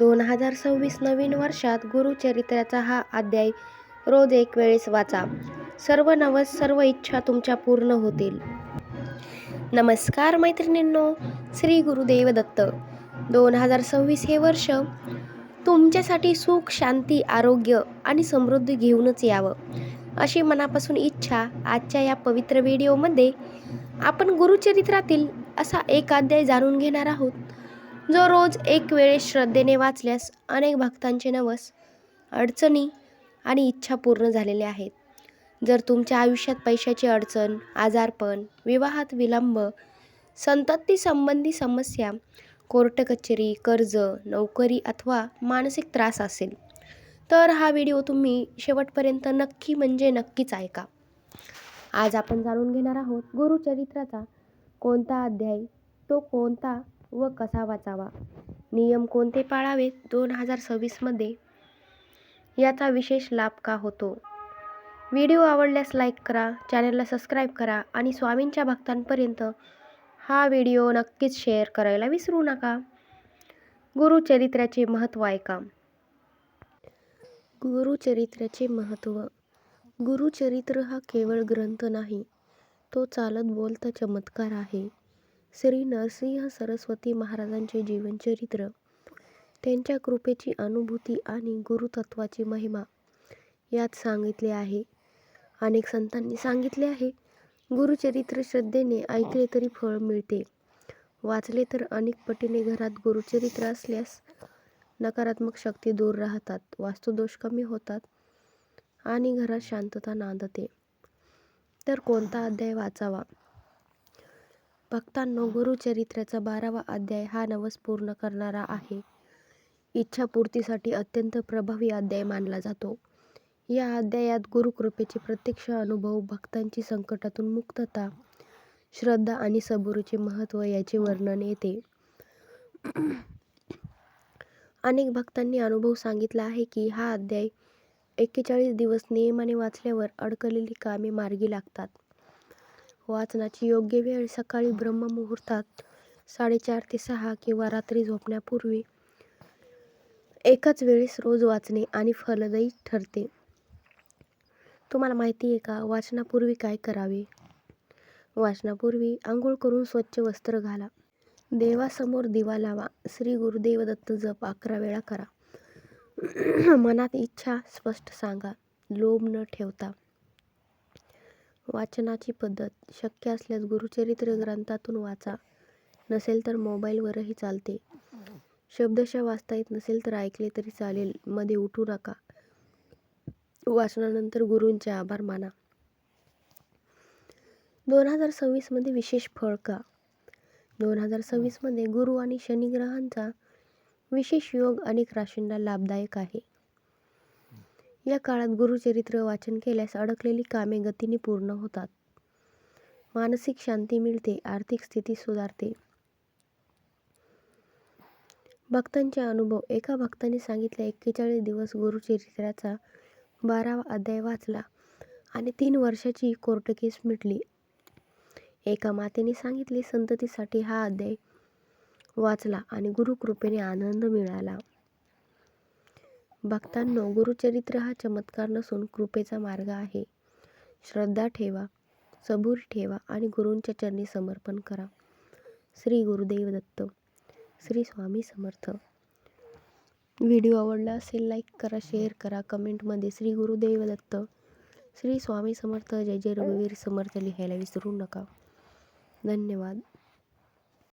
दोन हजार सव्वीस नवीन वर्षात गुरुचरित्राचा हा अध्याय रोज एक वेळेस वाचा. सर्व नवस सर्व इच्छा तुमच्या पूर्ण होतील. नमस्कार मैत्रिणींनो श्री गुरुदेव दत्त. दोन हजार सव्वीस हे वर्ष तुमच्यासाठी सुख शांती आरोग्य आणि समृद्धी घेऊनच यावं अशी मनापासून इच्छा आजच्या या पवित्र व्हिडिओमध्ये आपण गुरुचरित्रातील असा एक अध्याय जाणून घेणार आहोत. जो रोज एक वेळेस श्रद्धेने वाचल्यास अनेक भक्तांचे नवस अडचणी आणि इच्छा पूर्ण झालेल्या आहेत. जर तुमच्या आयुष्यात पैशाची अडचण आजारपण विवाहात विलंब संतती संबंधी समस्या कोर्ट कचेरी कर्ज नोकरी अथवा मानसिक त्रास असेल तर हा व्हिडिओ तुम्ही शेवटपर्यंत नक्की म्हणजे नक्कीच ऐका. आज आपण जाणून घेणार आहोत गुरुचरित्राचा कोणता अध्याय तो कोणता व कसा वाचावा? नियम कोणते पाळावेत? दोन हजार सव्वीसमध्ये याचा विशेष लाभ का होतो? व्हिडिओ आवडल्यास लाईक करा चॅनलला सबस्क्राईब करा आणि स्वामींच्या भक्तांपर्यंत हा व्हिडिओ नक्कीच शेअर करायला विसरू नका. गुरुचरित्राचे महत्त्व ऐका. गुरुचरित्राचे महत्त्व. गुरुचरित्र हा केवळ ग्रंथ नाही तो चालत बोलता चमत्कार आहे. श्री नरसिंह सरस्वती महाराजांचे जीवनचरित्र त्यांच्या कृपेची अनुभूती आणि गुरुतत्वाची महिमा यात सांगितले आहे. अनेक संतांनी सांगितले आहे गुरुचरित्र श्रद्धेने ऐकले तरी फळ मिळते. वाचले तर अनेक पटीने घरात गुरुचरित्र असल्यास नकारात्मक शक्ती दूर राहतात वास्तुदोष कमी होतात आणि घरात शांतता नांदते. तर कोणता अध्याय वाचावा? भक्तांनो गुरुचरित्राचा बारावा अध्याय हा नवस पूर्ण करणारा आहे. इच्छापूर्तीसाठी अत्यंत प्रभावी अध्याय मानला जातो. या अध्यायात गुरुकृपेचे प्रत्यक्ष अनुभव भक्तांची संकटातून मुक्तता श्रद्धा आणि सबुरीचे महत्त्व याचे वर्णन येते. अनेक भक्तांनी अनुभव सांगितला आहे की हा अध्याय एक्केचाळीस दिवस नियमाने वाचल्यावर अडकलेली कामे मार्गी लागतात. वाचनाची योग्य वेळ सकाळी ब्रह्ममुहूर्तात साडेचार ते सहा किंवा रात्री झोपण्यापूर्वी एकाच वेळेस रोज वाचणे आणि फलदायी ठरते. तुम्हाला माहिती आहे का वाचनापूर्वी काय करावे? वाचनापूर्वी आंघोळ करून स्वच्छ वस्त्र घाला. देवासमोर दिवा लावा. श्री गुरुदेव दत्त जप अकरा वेळा करा. मनात इच्छा स्पष्ट सांगा. लोभ न ठेवता. वाचनाची पद्धत. शक्य असल्यास गुरुचरित्र ग्रंथातून वाचा. नसेल तर मोबाईलवरही चालते. शब्दशः वाचता येत नसेल तर ऐकले तरी चालेल. मध्ये उठू नका. वाचनानंतर गुरूंचे आभार माना. दोन हजार सव्वीसमध्ये विशेष फळ का? दोन हजार सव्वीसमध्ये गुरु आणि शनिग्रहांचा विशेष योग अनेक राशींना लाभदायक आहे. या काळात गुरुचरित्र वाचन केल्यास अडकलेली कामे गतीने पूर्ण होतात. मानसिक शांती मिळते आर्थिक स्थिती सुधारते. भक्तांचे अनुभव. एका भक्ताने सांगितले एक्केचाळीस दिवस गुरुचरित्राचा बारावा अध्याय वाचला आणि तीन वर्षाची कोर्ट केस मिटली. एका मातेने सांगितले संततीसाठी हा अध्याय वाचला आणि गुरुकृपेने आनंद मिळाला. भक्तांनो गुरुचरित्र हा चमत्कार नसून कृपेचा मार्ग आहे. श्रद्धा ठेवा सबूर ठेवा आणि गुरूंच्या चरणी समर्पण करा. श्री गुरुदेव दत्त श्री स्वामी समर्थ. व्हिडिओ आवडला असेल लाईक करा शेअर करा. कमेंटमध्ये श्री गुरुदेव दत्त श्री स्वामी समर्थ. जय जय रघुवीर समर्थ लिहायला विसरू नका. धन्यवाद.